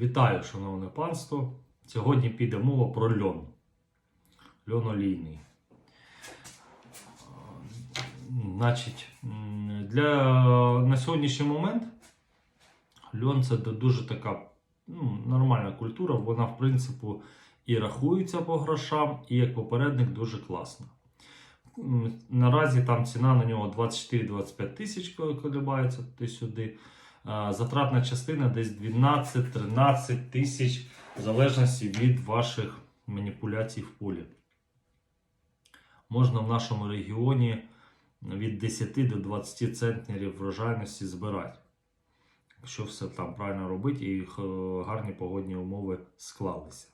Вітаю, шановне панство. Сьогодні піде мова про льон. Льон олійний. Значить, для, на сьогоднішній момент льон це дуже така ну, нормальна культура. Вона, в принципі, і рахується по грошам, і як попередник дуже класна. Наразі там ціна на нього 24-25 тисяч колебається туди-сюди. А, Затратна частина десь 12-13 тисяч в залежності від ваших маніпуляцій в полі. Можна в нашому регіоні від 10 до 20 центнерів врожайності збирати. Якщо все там правильно робити і гарні погодні умови склалися.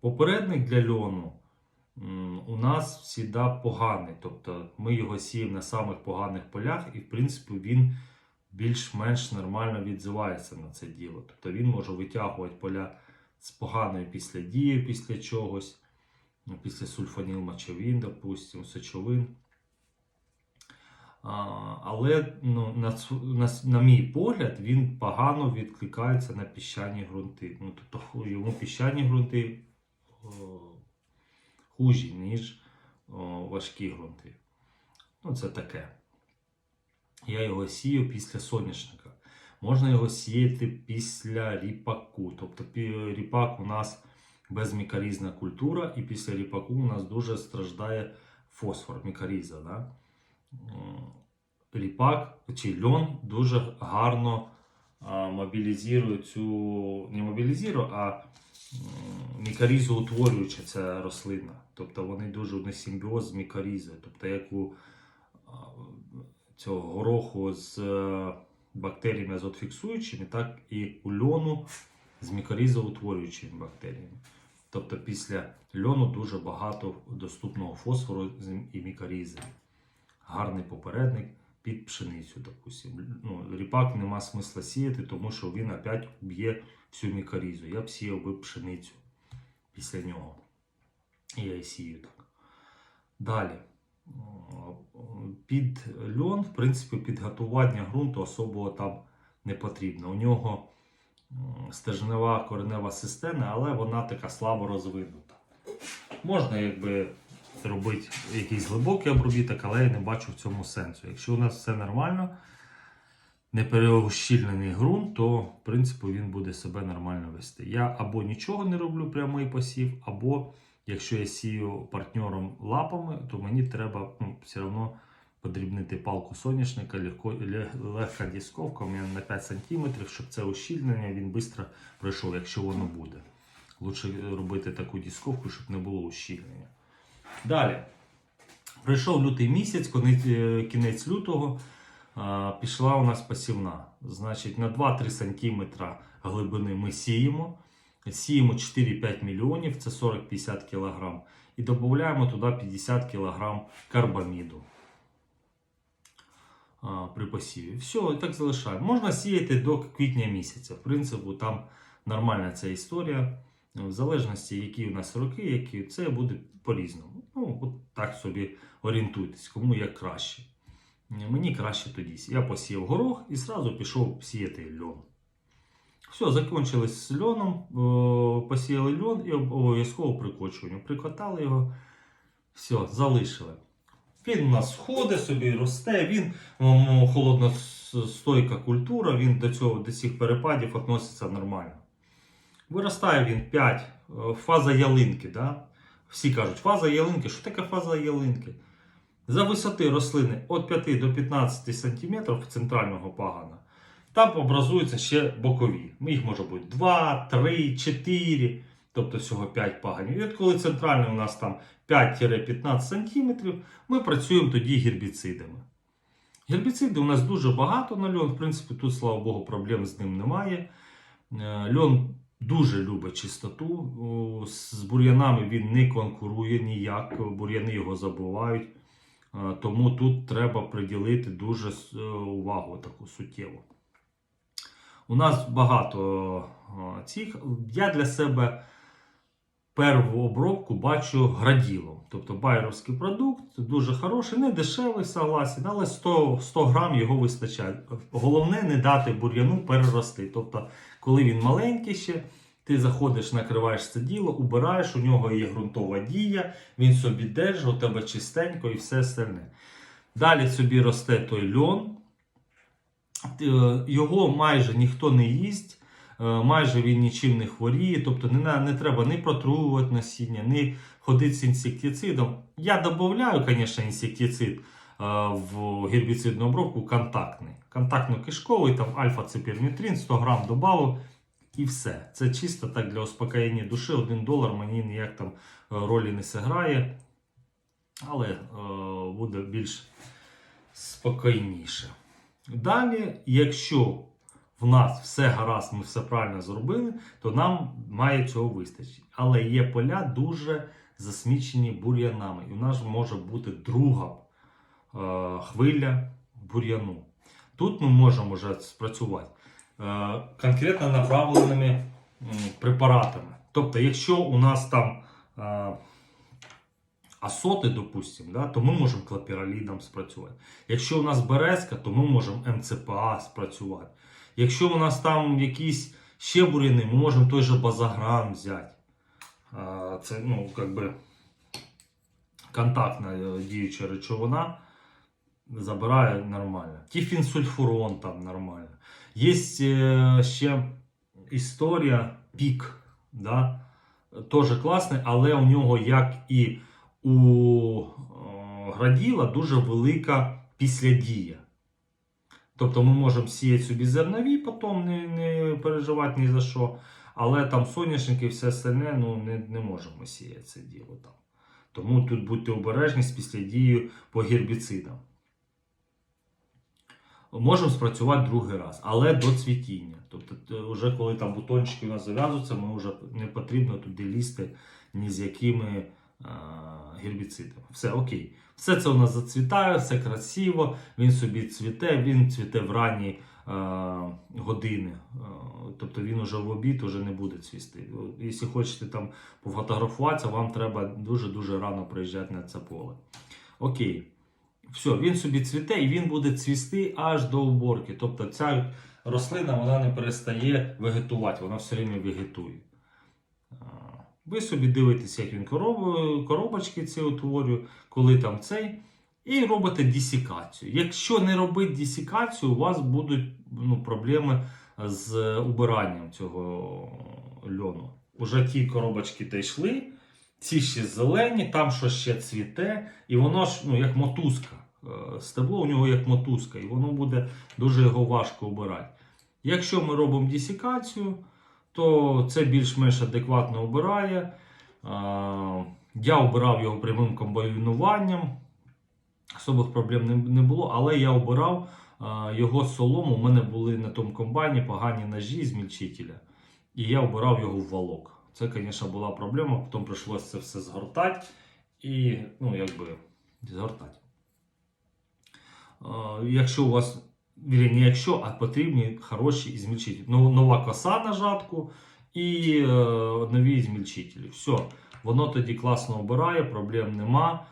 Попередник для льону у нас завжди поганий. Тобто ми його сіємо на самих поганих полях, і в принципі він більш-менш нормально відзивається на це діло. Тобто він може витягувати поля з поганою після дії, після чогось, ну, після сульфанілмочовин, допустимо, сечовин. Але ну, на, на, на мій погляд, він погано відкликається на піщані ґрунти. Ну, тобто йому піщані ґрунти о, хужі, ніж о, важкі ґрунти. Ну, це таке. Я його сію після соняшника. Можна його сіяти після ріпаку. Тобто ріпак у нас безмікарізна культура, і після ріпаку у нас дуже страждає фосфор, мікаріза. Да? Ріпак чи льон дуже гарно мобілізує цю, не мобілізує, а мікарізу утворююча ця рослина. Тобто вони дуже них симбіоз з мікарізою. Тобто як у цього гороху з е, бактеріями азотфіксуючими, так і у льону з мікорізоутворюючими бактеріями. Тобто після льону дуже багато доступного фосфору і мікорізи. Гарний попередник під пшеницю, допустимо. Ну, ріпак нема смисла сіяти, тому що він опять б'є всю мікорізу. Я б сіяв би пшеницю після нього. І я сію так. Далі. Під льон, в принципі, підготування ґрунту особого там не потрібно. У нього м, стержнева коренева система, але вона така слабо розвинута. Можна якби зробити якийсь глибокий обробіток, але я не бачу в цьому сенсу. Якщо у нас все нормально, не переущільнений ґрунт, то в принципі він буде себе нормально вести. Я або нічого не роблю прямий посів, або якщо я сію партнером лапами, то мені треба ну, все одно подрібнити палку соняшника, легко, легка дісковка на 5 см, щоб це ущільнення він швидко пройшов, якщо воно буде. Лучше робити таку дісковку, щоб не було ущільнення. Далі. Прийшов лютий місяць, е, кінець лютого. Пішла у нас посівна. Значить, на 2-3 см глибини ми сіємо. Сіємо 4-5 мільйонів, це 40-50 кг. І додаємо туди 50 кг карбаміду при посіві. Все, і так залишаємо. Можна сіяти до квітня місяця. В принципі, там нормальна ця історія. В залежності, які у нас роки, які це буде по-різному. Ну, от так собі орієнтуйтесь, кому як краще. Мені краще тоді. Я посіяв горох і зразу пішов сіяти льон. Все, закінчилось з льоном, посіяли льон і обов'язково прикочування. Прикотали його, все, залишили. Він у нас входить собі, росте, він холодностойка культура, він до цього до цих перепадів відноситься нормально. Виростає він 5, фаза ялинки. Да? Всі кажуть, фаза ялинки. Що таке фаза ялинки? За висоти рослини від 5 до 15 см центрального пагана, там образуються ще бокові. Їх може бути 2, 3, 4, тобто всього 5 паганів. І от коли центральний у нас там 5-15 см, ми працюємо тоді гербіцидами. Гербіциди у нас дуже багато на льон. В принципі, тут, слава Богу, проблем з ним немає. Е, Льон дуже любить чистоту. З бур'янами він не конкурує ніяк, бур'яни його забувають. Е, Тому тут треба приділити дуже е, увагу таку суттєву. У нас багато цих. Я для себе перву обробку бачу граділом. Тобто байеровський продукт дуже хороший, не дешевий, согласен, але 100, 100 грам його вистачає. Головне не дати бур'яну перерости. Тобто, коли він маленький ще, ти заходиш, накриваєш це діло, убираєш, у нього є ґрунтова дія, він собі держить, у тебе чистенько і все остальне. Далі собі росте той льон. Е, Його майже ніхто не їсть, майже він нічим не хворіє, тобто не, не треба ні протруювати насіння, ні ходити з інсектицидом. Я додаю, звісно, інсектицид е, в гербіцидну обробку контактний. Контактно-кишковий, там альфа-циперметрин, 100 грам додав і все. Це чисто так для успокоєння душі. Один долар мені ніяк там е, ролі не зіграє, але е, буде більш спокійніше. Далі, якщо в нас все гаразд, ми все правильно зробили, то нам має цього вистачити. Але є поля дуже засмічені бур'янами. І у нас може бути друга е, хвиля бур'яну. Тут ми можемо вже спрацювати е, конкретно направленими м, препаратами. Тобто, якщо у нас там е, асоти, допустимо, да, то ми можемо клапіралідом спрацювати. Якщо у нас березка, то ми можемо МЦПА спрацювати. Якщо у нас там якісь ще бур'яни, ми можемо той же базаграм взяти. Це ну, как би, контактна е, діюча речовина забирає нормально. Тіфінсульфурон там нормально. Є е, ще історія пік. Да? Теж класний, але у нього, як і у е, граділа, дуже велика післядія. Тобто ми можемо сіяти собі зернові, потім не, не переживати ні за що. Але там соняшники і все остальне ну, не, не можемо сіяти це діло там. Тому тут будьте обережні з післядією по гербіцидам. Можемо спрацювати другий раз, але до цвітіння. Тобто, вже коли там бутончики у нас зав'язуються, ми вже не потрібно туди лізти ні з якими гербіцидами. Все окей. Все це у нас зацвітає, все красиво, він собі цвіте, він цвіте в ранні е, години. Е, тобто він уже в обід уже не буде цвісти. Якщо хочете там пофотографуватися, вам треба дуже-дуже рано приїжджати на це поле. Окей. Все, він собі цвіте і він буде цвісти аж до уборки. Тобто ця рослина вона не перестає вегетувати, вона все время вегетує. Ви собі дивитесь, як він короб... коробочки ці утворює, коли там цей, і робите дісікацію. Якщо не робити дісікацію, у вас будуть ну, проблеми з убиранням цього льону. Уже ті коробочки дійшли, ці ще зелені, там що ще цвіте, і воно ж ну, як мотузка. Е, Стебло у нього як мотузка, і воно буде дуже його важко обирати. Якщо ми робимо дісікацію, то це більш-менш адекватно обирає. Я обирав його прямим комбайнуванням. Особих проблем не, було, але я обирав його солому. У мене були на тому комбайні погані ножі змільчителя. І я обирав його в валок. Це, звісно, була проблема, потім прийшлося це все згортати і, ну, якби, згортати. Якщо у вас, вірні, не якщо, а потрібні хороші змільчителі. Ну, нова коса на жатку і е, нові змільчителі. Все, воно тоді класно обирає, проблем нема.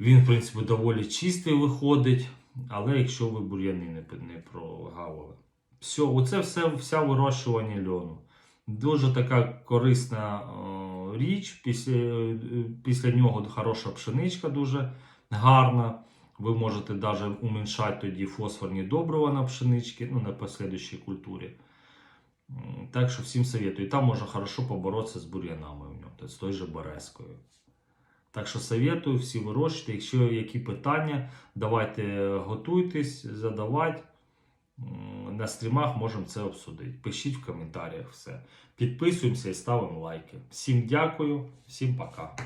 Він, в принципі, доволі чистий виходить, але якщо ви бур'яни не, не прогавили. Все, оце все, вся вирощування льону. Дуже така корисна е, річ. Після, е, після нього хороша пшеничка дуже гарна. Ви можете навіть уменьшати тоді фосфорні добрива на пшенички, ну, на послідуючій культурі. Так що всім советую. І там можна хорошо поборотися з бур'янами в ньому, тобто з той же березкою. Так що советую, всі вирощуйте. Якщо які питання, давайте готуйтесь, задавати. М, На стрімах можемо це обсудити. Пишіть в коментарях все. Підписуємося і ставимо лайки. Всім дякую, всім пока.